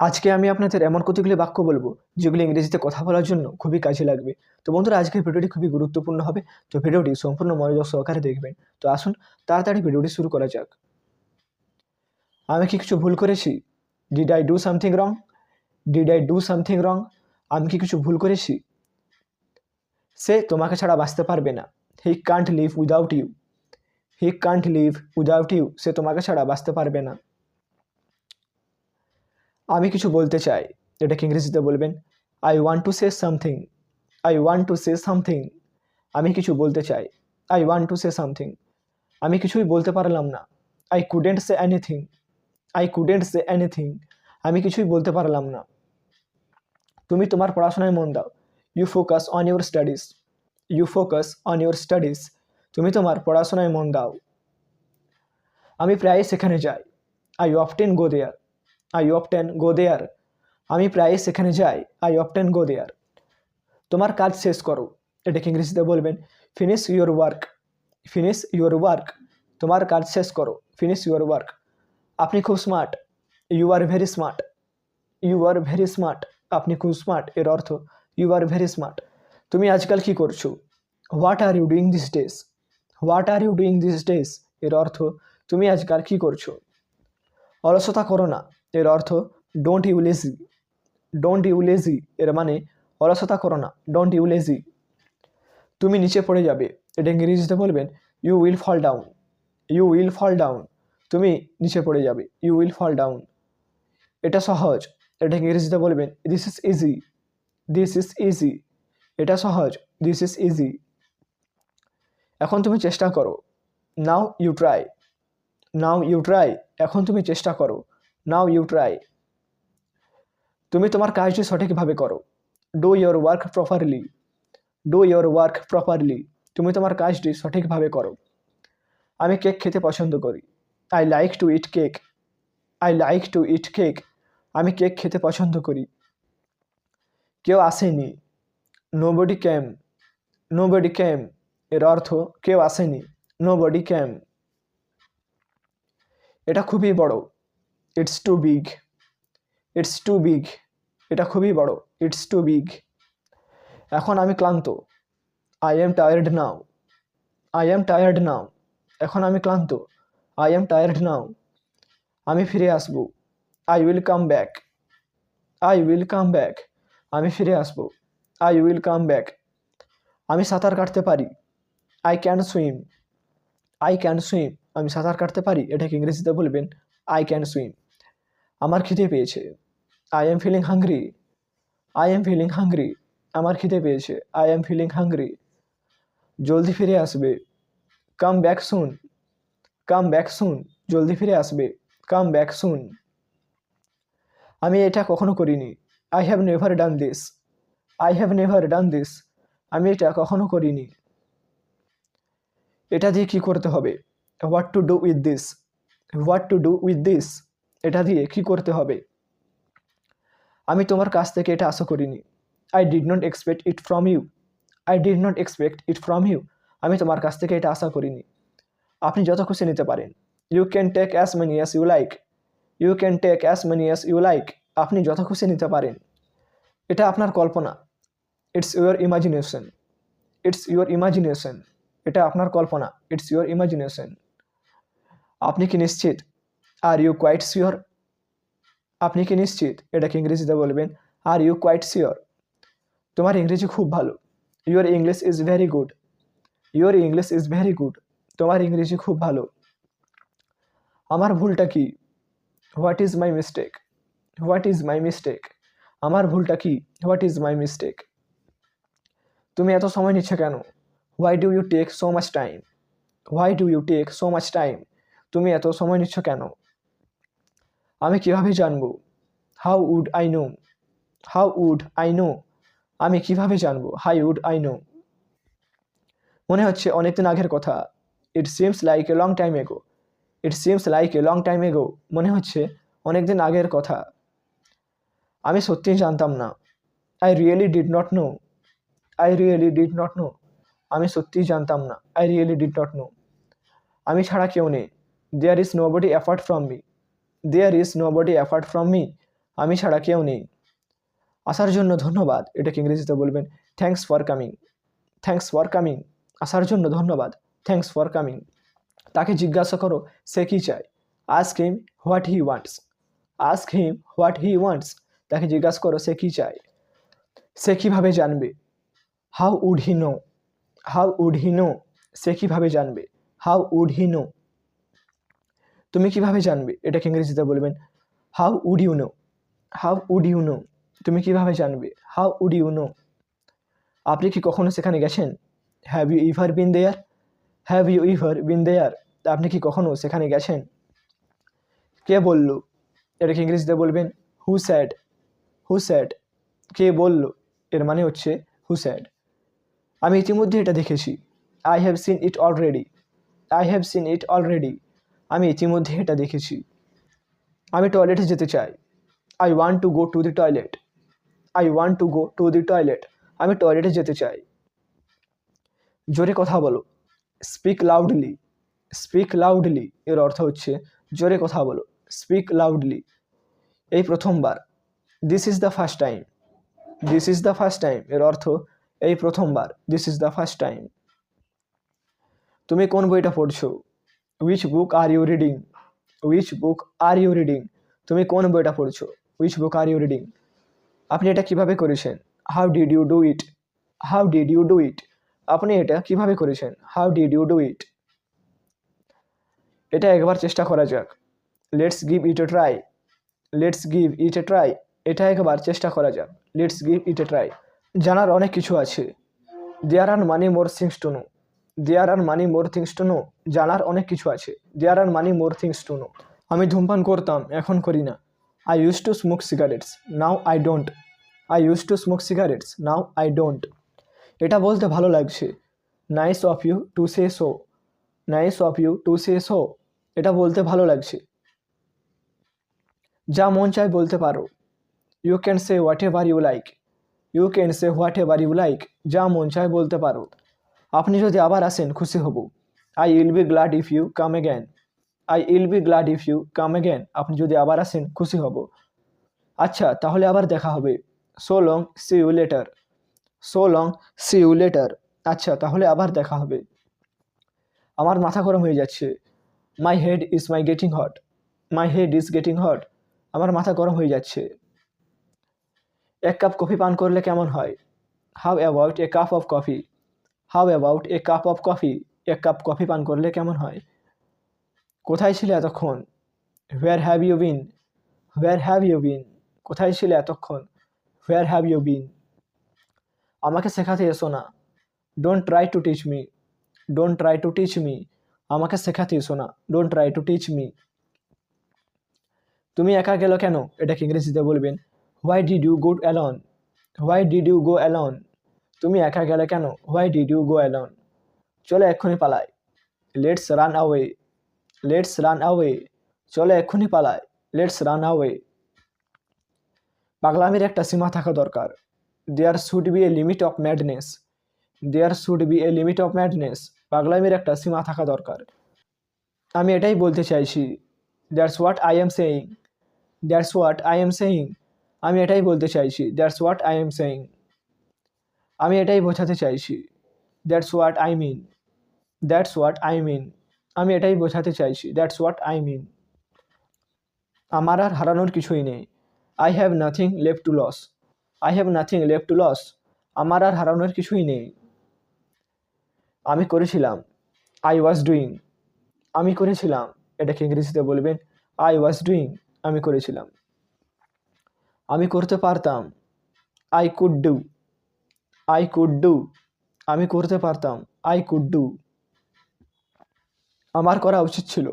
আজকে আমি আপনাদের এমন কতগুলি বাক্য বলব, যেগুলি ইংরেজিতে কথা বলার জন্য খুবই কাজে লাগবে। তো বন্ধুরা, আজকের ভিডিওটি খুবই গুরুত্বপূর্ণ হবে। তো ভিডিওটি সম্পূর্ণ মনোযোগ সহকারে দেখবেন। তো আসুন, তাড়াতাড়ি ভিডিওটি শুরু করা যাক। আমি কি কিছু ভুল করেছি? Did I do something wrong did I do something wrong আমি কি কিছু ভুল করেছি? সে তোমাকে ছাড়া বাঁচতে পারবে না। He can't live without you he can't live without you সে তোমাকে ছাড়া বাঁচতে পারবে না। আমি কিছু বলতে চাই। এটাকে ইংরেজিতে বলবেন I want to say something I want to say something আমি কিছু বলতে চাই। I want to say something আমি কিছুই বলতে পারলাম না। I couldn't say anything I couldn't say anything আমি কিছুই বলতে পারলাম না। তুমি তোমার পড়াশোনায় মন দাও। You focus on your studies you focus on your studies তুমি তোমার পড়াশোনায় মন দাও। আমি প্রায় সেখানে যাই। I often go there I often go there আমি প্রায় সেখানে যাই আই অফটেন গো দেয়ার তোমার কাজ শেষ করো। এটাকে ইংরেজিতে বলবেন finish your work finish your work তোমার কাজ শেষ করো। ফিনিশ ইউর ওয়ার্ক আপনি খুব smart you are very smart you are very smart আপনি খুব স্মার্ট এর অর্থ ইউ আর ভেরি স্মার্ট তুমি আজকাল কি করছ? What are you doing this days what are you doing this days এর অর্থ, তুমি আজকাল কি করছ? অলসতা করো না। এর অর্থ don't you lazy don't you lazy এর মানে অলসতা করো না। ডোন্ট ইউ লেজি তুমি নিচে পড়ে যাবে। এটা ইংরেজিতে বলবেন you will fall down you will fall down তুমি নিচে পড়ে যাবে। ইউ উইল ফল ডাউন এটা সহজ। এটা ইংরেজিতে বলবেন this is easy this is easy এটা সহজ। দিস ইজ ইজি এখন তুমি চেষ্টা করো। Now you try now you try, এখন তুমি চেষ্টা করো। Now you try. তুমি তোমার কাজটি সঠিকভাবে করো। Do your work properly. Do your work properly. তুমি তোমার কাজটি সঠিকভাবে করো। আমি কেক খেতে পছন্দ করি। I like to eat cake. I like to eat cake. আমি কেক খেতে পছন্দ করি। কেউ আসেনি। Nobody came. Nobody came. এর অর্থ, কেউ আসেনি। Nobody came. এটা খুবই বড়। It's too big it's too big এটা খুবই বড়। ইটস টু বিগ এখন আমি ক্লান্ত। I am tired now I am tired now এখন আমি ক্লান্ত। আই এম টায়ার্ড নাও আমি ফিরে আসব। I will come back I will come back আমি ফিরে আসব। আই উইল কাম ব্যাক আমি সাঁতার কাটতে পারি। I can swim I can swim আমি সাঁতার কাটতে পারি? এটাকে ইংরেজিতে বলবেন আই ক্যান সুইম আমার খিদে পেয়েছে। I am feeling hungry I am feeling hungry আমার খিদে পেয়েছে। আই এম ফিলিং হাংরি জলদি ফিরে আসবে। Come back soon come back soon জলদি ফিরে আসবে। কাম ব্যাক সুন আমি এটা কখনো করিনি। I have never done this I have never done this আমি এটা কখনো করিনি। এটা দিয়ে কি করতে হবে? What to do with this what to do with this এটা দিয়ে কি করতে হবে? আমি তোমার কাছ থেকে এটা আশা করিনি। I did not expect it from you I did not expect it from you আমি তোমার কাছ থেকে এটা আশা করিনি। আপনি যত খুশি নিতে পারেন। You can take as many as you like you can take as many as you like আপনি যত খুশি নিতে পারেন। এটা আপনার কল্পনা। It's your imagination it's your imagination এটা আপনার কল্পনা। ইটস ইউর ইমাজিনেশন আপনি কি নিশ্চিত? আর ইউ কোয়াইট শিওর আপনি কি নিশ্চিত? এটাকে ইংরেজিতে বলবেন আর ইউ কোয়াইট শিওর তোমার ইংরেজি খুব ভালো। Your English is very good your English is very good তোমার ইংরেজি খুব ভালো। আমার ভুলটা কি? What is my mistake what is my mistake আমার ভুলটা কি? হোয়াট ইজ মাই মিস্টেক তুমি এত সময় নিচ্ছ কেন? Why do you take so much time why do you take so much time তুমি এত সময় নিচ্ছ কেন? আমি কীভাবে জানব? How would I know how would I know আমি কীভাবে জানব? হাই উড আই নো মনে হচ্ছে অনেকদিন আগের কথা। It seems like a long time ago it seems like a long time ago মনে হচ্ছে অনেকদিন আগের কথা। আমি সত্যিই জানতাম না। I really did not know I really did not know আমি সত্যিই জানতাম না। I really did not know আমি ছাড়া কেউ নেই। There is nobody apart from me there is nobody apart from me আমি ছাড়া কেউ নেই। আসার জন্য ধন্যবাদ। এটাকে ইংরেজিতে বলবেন thanks for coming thanks for coming আসার জন্য ধন্যবাদ। থ্যাঙ্কস ফর কামিং তাকে জিজ্ঞাসা করো, সে কী চায়? Ask him what he wants ask him what he wants তাকে জিজ্ঞাসা করো, সে কী চায়? সে কীভাবে জানবে? How would he know how would he know how কীভাবে জানবে? হাউ উড হি নো তুমি কীভাবে জানবে? এটাকে ইংরেজিতে বলবেন how would you know how would you know তুমি কীভাবে জানবে? হাউ উড ইউ নো আপনি কি কখনো সেখানে গেছেন? Have you ever been there have you ever been there আপনি কি কখনো সেখানে গেছেন? কে বলল? এটাকে ইংরেজিতে বলবেন হু স্যাড হু স্যাড কে বলল? এর মানে হচ্ছে হু স্যাড আমি ইতিমধ্যে এটা দেখেছি। I have seen it already I have seen it already আমি ইতিমধ্যে এটা দেখেছি। আমি টয়লেটে যেতে চাই। I want to go to the toilet I want to go to the toilet আমি টয়লেটে যেতে চাই। জোরে কথা বলো। স্পিক লাউডলি স্পিক লাউডলি এর অর্থ হচ্ছে, জোরে কথা বলো। স্পিক লাউডলি এই প্রথমবার। This is the first time this is the first time এর অর্থ, এই প্রথমবার। This is the first time তুমি কোন বইটা পড়ছো? Which book are you reading which book are you reading তুমি কোন বইটা পড়ছো? Which book are you reading আপনি এটা কীভাবে করেছেন? How did you do it how did you do it আপনি এটা কীভাবে করেছেন? How did you do it এটা একবার চেষ্টা করা যাক। Let's give it a try let's give it a try এটা একবার চেষ্টা করা যাক। Let's give it a try জানার অনেক কিছু আছে। There are many more things to know there are many more things to know জানার অনেক কিছু আছে। There are many more things to know আমি ধূমপান করতাম, এখন করি না। I use to smoke cigarettes now I don't I use to smoke cigarettes now I don't এটা বলতে ভালো লাগছে। Nice of you to say so nice of you to say so এটা বলতে ভালো লাগছে। যা মন চায় বলতে পারো। You can say whatever you like you can say whatever you like যা মন চায় বলতে পারো। আপনি যদি আবার আসেন, খুশি হব। I will be glad if you come again I will be glad if you come again আপনি যদি আবার আসেন, খুশি হব। আচ্ছা তাহলে আবার দেখা হবে। So long see you later so long see you later আচ্ছা তাহলে আবার দেখা হবে। আমার মাথা গরম হয়ে যাচ্ছে। My head is my getting hot my head is getting hot আমার মাথা গরম হয়ে যাচ্ছে। এক কাপ কফি পান করলে কেমন হয়? How about a cup of coffee how about a cup of coffee এক কাপ কফি পান করলে কেমন হয়? কোথায় ছিলে এতক্ষণ? Where have you been where have you been কোথায় ছিলে এতক্ষণ? হোয়ার হ্যাভ ইউ বিন আমাকে শেখাতে এসো না। Don't try to teach me don't try to teach me আমাকে শেখাতে এসো না। Don't try to teach me তুমি একা গেল কেন? এটাকে ইংরেজিতে বলবেন। Why did you go alone why did you go alone তুমি একা গেলে কেন? Why did you go alone চলে এক্ষুনি পালায় let's run away let's run away চলে এক্ষুনি পালায় লেটস রান আওয়ে পাগলামির একটা সীমা থাকা দরকার। There should be a limit of madness there should be a limit of madness পাগলামির একটা সীমা থাকা দরকার। আমি এটাই বলতে চাইছি। That's what I am saying that's what I am saying আমি এটাই বলতে চাইছি। That's what I am saying আমি এটাই বোঝাতে চাইছি। That's what I mean that's what I mean আমি এটাই বোঝাতে চাইছি। দ্যাটস হোয়াট আই মিন আমার আর হারানোর কিছুই নেই। I have nothing left to lose I have nothing left to lose আমার আর হারানোর কিছুই নেই। আমি করেছিলাম। আই ওয়াজ ডুইং আমি করেছিলাম। এটাকে ইংরেজিতে বলবেন? আই ওয়াজ ডুইং আমি করেছিলাম। আমি করতে পারতাম। I could do I could do আমি করতে পারতাম। আই কুড ডু আমার করা উচিত ছিল।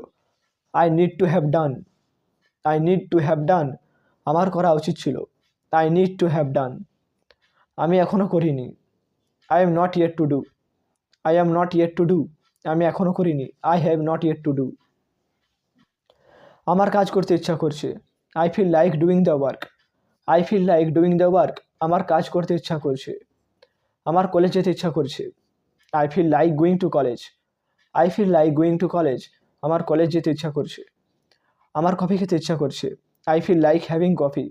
I need to have done I need to have done আমার করা উচিত ছিল। I need to have done আমি এখনও করিনি। I am not yet to do I am not yet to do আমি এখনও করিনি। I have not yet to do আমার কাজ করতে ইচ্ছা করছে। I feel like doing the work I feel like doing the work আমার কাজ করতে ইচ্ছা করছে। আমার কলেজ যেতে ইচ্ছা করছে। I feel like going to college I feel like going to college আমার কলেজ যেতে ইচ্ছা করছে। আমার কফি খেতে ইচ্ছা করছে। I feel like having coffee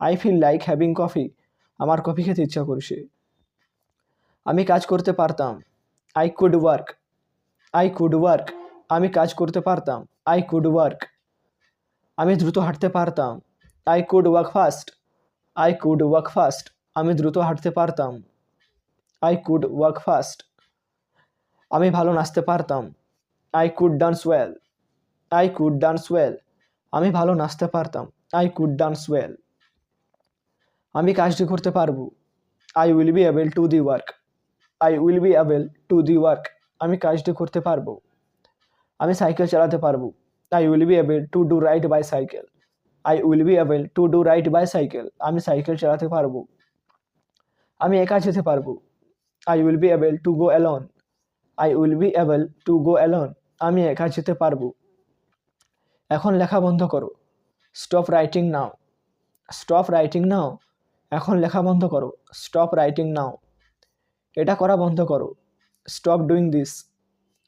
I feel like having coffee আমার কফি খেতে ইচ্ছা করছে। আমি কাজ করতে পারতাম। I could work I could work আমি কাজ করতে পারতাম। আই কুড ওয়ার্ক আমি দ্রুত হাঁটতে পারতাম। I could work fast I could work fast আমি দ্রুত হাঁটতে পারতাম। আই কুড ওয়ার্ক ফাস্ট আমি ভালো নাচতে পারতাম। I could dance well I could dance well আমি ভালো নাচতে পারতাম। আই কুড ডান্স ওয়েল আমি কাজটি করতে পারব। I will be able to the work I will be able to the work আমি কাজটি করতে পারব। আমি সাইকেল চালাতে পারব। I will be able to do ride by cycle I will be able to do ride by cycle আমি cycle চালাতে পারব। আমি একা যেতে পারব। I will be able to go alone I will be able to go alone আমি একা যেতে পারব। এখন লেখা বন্ধ করো। Stop writing now stop writing now এখন লেখা বন্ধ করো। স্টপ রাইটিং নাও এটা করা বন্ধ করো। Stop doing this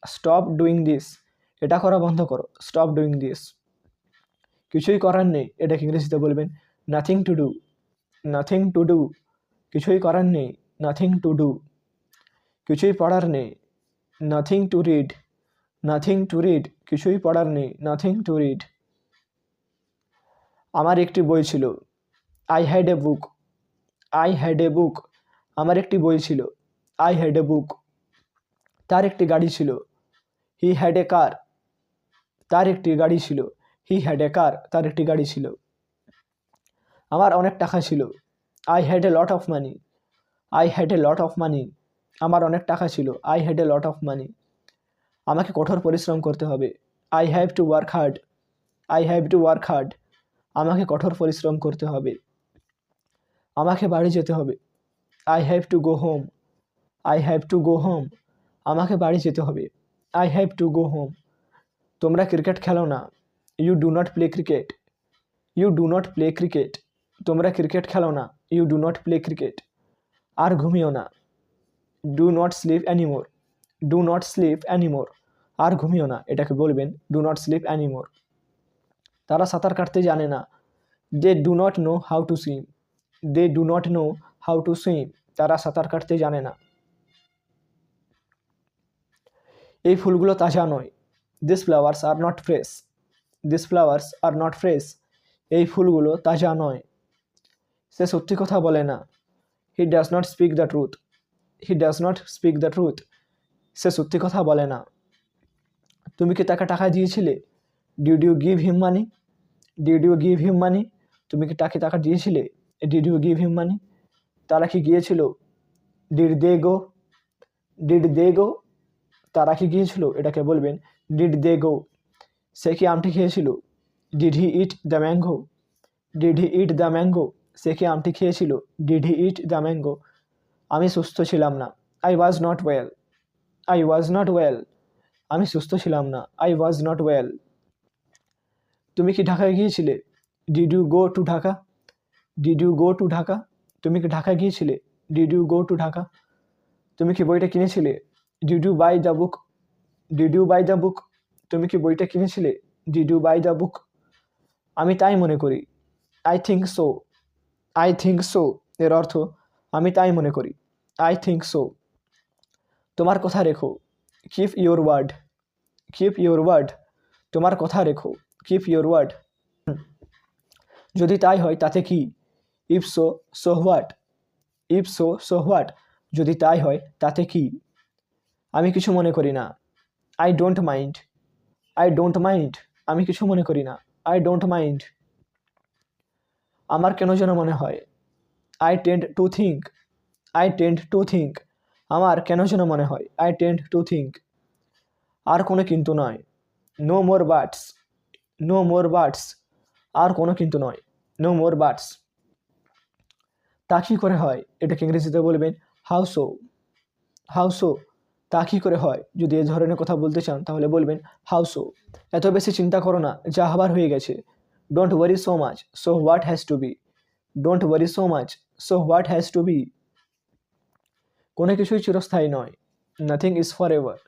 stop doing this এটা করা বন্ধ করো। স্টপ ডুইং দিস কিছুই করার নেই। এটাকে ইংরেজিতে বলবেন nothing to do nothing to do কিছুই করার নেই। নাথিং টু ডু কিছুই পড়ার নেই। Nothing to read nothing to read কিছুই পড়ার নেই নাথিং টু রিড আমার একটি বই ছিল। I had a book I had a book আমার একটি বই ছিল। আই হ্যাড এ বুক তার একটি গাড়ি ছিল। হি হ্যাড এ কার তার একটি গাড়ি ছিল। হি হ্যাড এ কার তার একটি গাড়ি ছিল। আমার অনেক টাকা ছিল। I had a lot of money I had a lot of money আমার অনেক টাকা ছিল। I had a lot of money আমাকে কঠোর পরিশ্রম করতে হবে। I have to work hard I have to work hard আমাকে কঠোর পরিশ্রম করতে হবে। আমাকে বাড়ি যেতে হবে। I have to go home I have to go home আমাকে বাড়ি যেতে হবে। I have to go home তোমরা ক্রিকেট খেলো না। You do not play cricket you do not play cricket তোমরা ক্রিকেট খেলো না। You do not play cricket আর ঘুমিও না। Do not sleep anymore do not sleep anymore আর ঘুমিও না, এটাকে বলবেন ডু নট স্লিপ অ্যানিমোর তারা সাঁতার কাটতে জানে না। They do not know how to swim they do not know how to swim তারা সাঁতার কাটতে জানে না। এই ফুলগুলো তাজা নয়। This flowers are not fresh this flowers are not fresh এই ফুলগুলো তাজা নয়। সে সত্যি কথা বলে না। He does not speak the truth he does not speak the truth সে সত্যি কথা বলে না। তুমি কি তাকে টাকা দিয়েছিলে? Did you give him money did you give him money তুমি কি তাকে টাকা দিয়েছিলে? Did you give him money তারা কি গিয়েছিল? Did they go did they গো তারা কি গিয়েছিল? এটাকে বলবেন ডিড দে গো সে কি আমটি খেয়েছিল? Did he eat the mango did he eat the mango সে কি আমটি খেয়েছিল? Did he eat the mango আমি সুস্থ ছিলাম না। I was not well I was not well আমি সুস্থ ছিলাম না। আই ওয়াজ নট ওয়েল তুমি কি ঢাকায় গিয়েছিলে? Did you go to Dhaka did you go to Dhaka তুমি কি ঢাকায় গিয়েছিলে? Did you go to Dhaka তুমি কি বইটা কিনেছিলে? Did you buy the book did you buy the book তুমি কি বইটা কিনেছিলে? Did you buy the book আমি তাই মনে করি। I think so I think so এর অর্থ আমি তাই মনে করি। আই থিঙ্ক সো তোমার কথা রেখো। Keep your word keep your word তোমার কথা রেখো। কিপ ইউর ওয়ার্ড যদি তাই হয়, তাতে কি? If so so what if so so what যদি তাই হয়, তাতে কি? আমি কিছু মনে করি না। I don't mind I don't mind আমি কিছু মনে করি না। আই ডোন্ট মাইন্ড আমার কেন যেন মনে হয় I tend to think I tend to think আমার কেন যেন মনে হয় আই টেন্ড টু থিঙ্ক আর কোনো কিন্তু নয় no more birds no more birds আর কোনো কিন্তু নয় নো মোর বার্ডস তা কী করে হয়, এটাকে ইংরেজিতে বলবেন হাউ সো হাউ সো তা কী করে হয়, যদি এ ধরনের কথা বলতে চান, তাহলে বলবেন হাউ সো এত বেশি চিন্তা করো না, যা হবার হয়ে গেছে don't worry so much so what has to be don't worry so much so what has to be কোনো কিছুই চিরস্থায়ী নয়। Nothing is for ever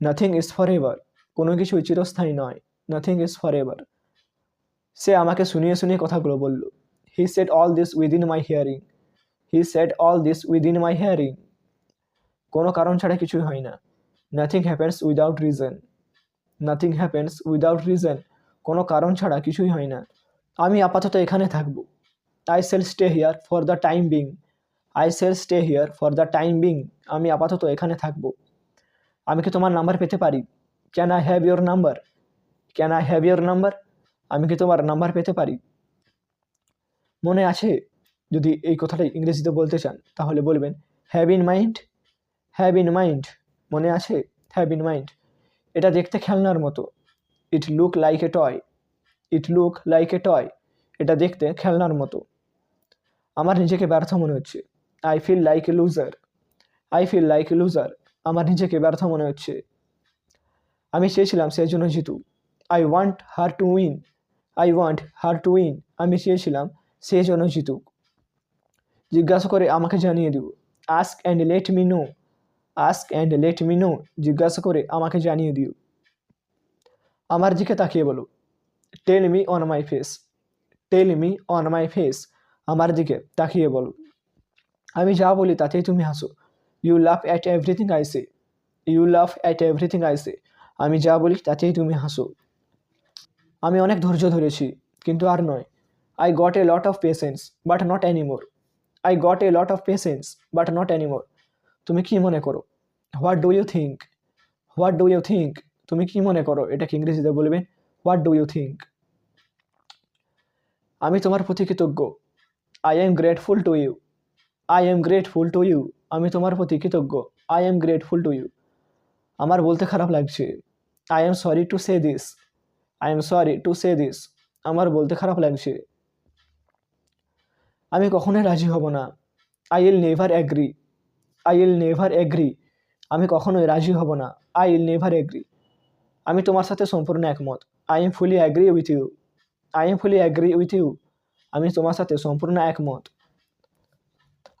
nothing is for ever কোনো কিছুই চিরস্থায়ী নয়। নাথিং ইজ ফর এভার সে আমাকে শুনিয়ে শুনিয়ে কথাগুলো বলল। He set all this within my hearing he set all this within my hearing কোনো কারণ ছাড়া কিছুই হয় না। Nothing happens without reason nothing happens without reason কোনো কারণ ছাড়া কিছুই হয় না। আমি আপাতত এখানে থাকব। I shall stay here for the time being I shall stay here for the time being আমি আপাতত এখানে থাকব। আমি কি তোমার নাম্বার পেতে পারি? Can I have your number can I have your number আমি কি তোমার নাম্বার পেতে পারি? মনে আছে? যদি এই কথাটা ইংরেজিতে বলতে চান, তাহলে বলবেন have in mind have in mind মনে আছে? হ্যাভ ইন মাইন্ড এটা দেখতে খেলনার মতো। It look like a toy it look like a toy এটা দেখতে খেলনার মতো। আমার নিজেকে ব্যর্থ মনে হচ্ছে। I feel like a loser I feel like a loser আমার নিজেকে ব্যর্থ মনে হচ্ছে। আমি চেয়েছিলাম সে জন্য Jitu. I want her to win I want her to win আমি চেয়েছিলাম সে যেন জিতুক। জিজ্ঞাসা করে আমাকে জানিয়ে দিব ask and let me know ask and let me know জিজ্ঞাসা করে আমাকে জানিয়ে দিও। আমার দিকে তাকিয়ে বলো। Tell me on my face tell me on my face আমার দিকে তাকিয়ে বলো। আমি যা বলি তাতেই তুমি হাসো। You love at everything I say you love at everything I say আমি যা বলি তাতেই তুমি হাসো। আমি অনেক ধৈর্য ধরেছি, কিন্তু আর নয়। I got a lot of patience but not anymore I got a lot of patience but not anymore তুমি কি মনে করো? What do you think what do you think তুমি কি মনে করো? এটাকে ইংরেজিতে বলবেন হোয়াট ডু ইউ থিঙ্ক আমি তোমার প্রতি কৃতজ্ঞ। I am grateful to you I am grateful to you আমি তোমার প্রতি কৃতজ্ঞ. I am grateful to you আমার বলতে খারাপ লাগছে। I am sorry to say this I am sorry to say this আমার বলতে খারাপ লাগছে। আমি কখনোই রাজি হব না। I will never agree I will never agree আমি কখনোই রাজি হব না। আই উইল নেভার এগ্রি আমি তোমার সাথে সম্পূর্ণ একমত। I am fully agree with you I am fully agree with you আমি তোমার সাথে সম্পূর্ণ একমত।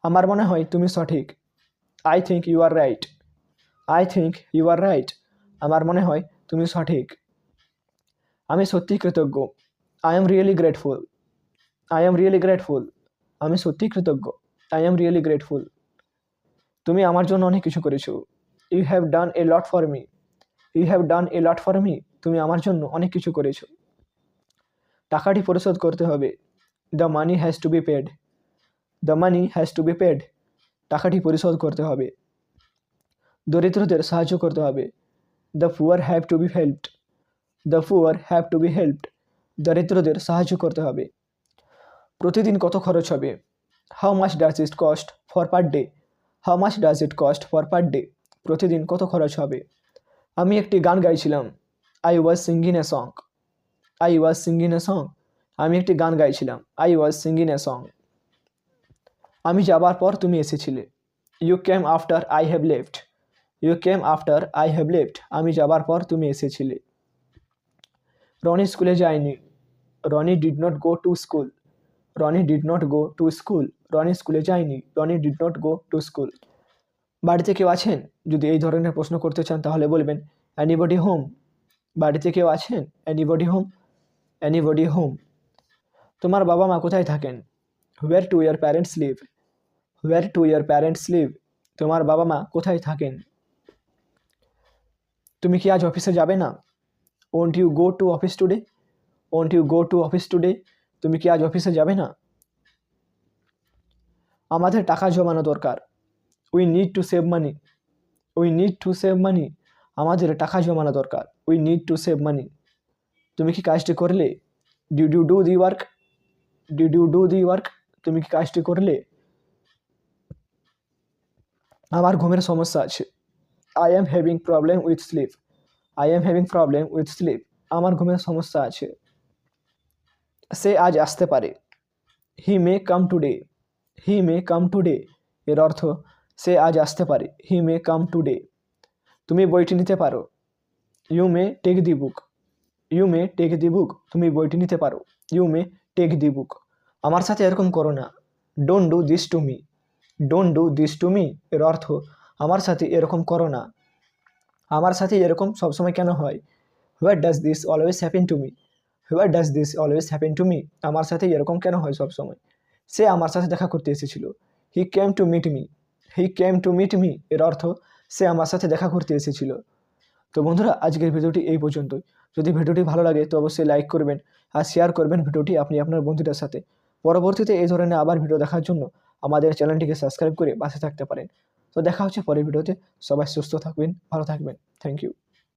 আমার মনে হয় তুমি সঠিক। I think you are right I think you are right আমার মনে হয় তুমি সঠিক। আমি সত্যিই কৃতজ্ঞ। I am really grateful I am really grateful আমি সত্যিই কৃতজ্ঞ। আই এম রিয়েলি গ্রেটফুল তুমি আমার জন্য অনেক কিছু করেছ। You have done a lot for me you have done a lot for me তুমি আমার জন্য অনেক কিছু করেছ। টাকাটি পরিশোধ করতে হবে। The money has to be paid the money has to be paid টাকাটি পরিশোধ করতে হবে। দরিদ্রদের সাহায্য করতে হবে। The poor have to be helped the poor have to be helped দরিদ্রদের সাহায্য করতে হবে। প্রতিদিন কত খরচ হবে? How much does it cost for per day how much does it cost for per day প্রতিদিন কত খরচ হবে? আমি একটি গান গাইছিলাম। I was singing a song I was singing a song আমি একটি গান গাইছিলাম। I was singing a song আমি যাবার পর তুমি এসেছিলে। You came after I have left you came after I have left আমি যাবার পর তুমি এসেছিলে। রনি স্কুলে যায়নি। Roni did not go to school Roni did not go to school Roni স্কুলে যায়নি। Roni did not go to school বাড়িতে কেউ আছেন? যদি এই ধরনের প্রশ্ন করতে চান, তাহলে বলবেন অ্যানিবডি হোম বাড়িতে কেউ আছেন? অ্যানিবডি হোম অ্যানিবডি হোম তোমার বাবা মা কোথায় থাকেন? Where to your parents live where to your parents live তোমার বাবা মা কোথায় থাকেন? তুমি কি আজ অফিসে যাবে না? Won't you go to office today won't you go to office today তুমি কি আজ অফিসে যাবে না? আমাদের টাকা জমানো দরকার। We need to save money we need to save money আমাদের টাকা জমানো দরকার। We need to save money তুমি কি কাজটি করলে? Do you do the work did you do the work তুমি কি কাজটি করলে? আমার ঘুমের সমস্যা আছে। I am having problem with sleep I am having problem with sleep আমার ঘুমের সমস্যা আছে। সে আজ আসতে পারে। হি মে কাম today he May come today এর অর্থ, সে আজ আসতে পারে। হি মে কাম টুডে তুমি বইটি নিতে পারো। You may take the book you may take the book তুমি বইটি নিতে পারো। You may take the book. আমার সাথে এরকম করো না। Don't do this to me don't do this to me এর অর্থ, আমার সাথে এরকম করো না। আমার সাথে এরকম সবসময় কেন হয়? What does this always happen to me what does this always happen to me আমার সাথে এরকম কেন হয় সবসময়? সে আমার সাথে দেখা করতে এসেছিল। He came to meet me he came to meet me এর অর্থ, সে আমার সাথে দেখা করতে এসেছিল। তো বন্ধুরা, আজকের ভিডিওটি এই পর্যন্তই। যদি ভিডিওটি ভালো লাগে তো অবশ্যই লাইক করবেন আর শেয়ার করবেন ভিডিওটি আপনি আপনার বন্ধুদের সাথে। পরবর্তীতে এই ধরনের আবার ভিডিও দেখার জন্য আমাদের চ্যানেলটিকে সাবস্ক্রাইব করে পাশে থাকতে পারেন। তো দেখা হচ্ছে পরের ভিডিওতে সবাই সুস্থ থাকবেন, ভালো থাকবেন। Thank you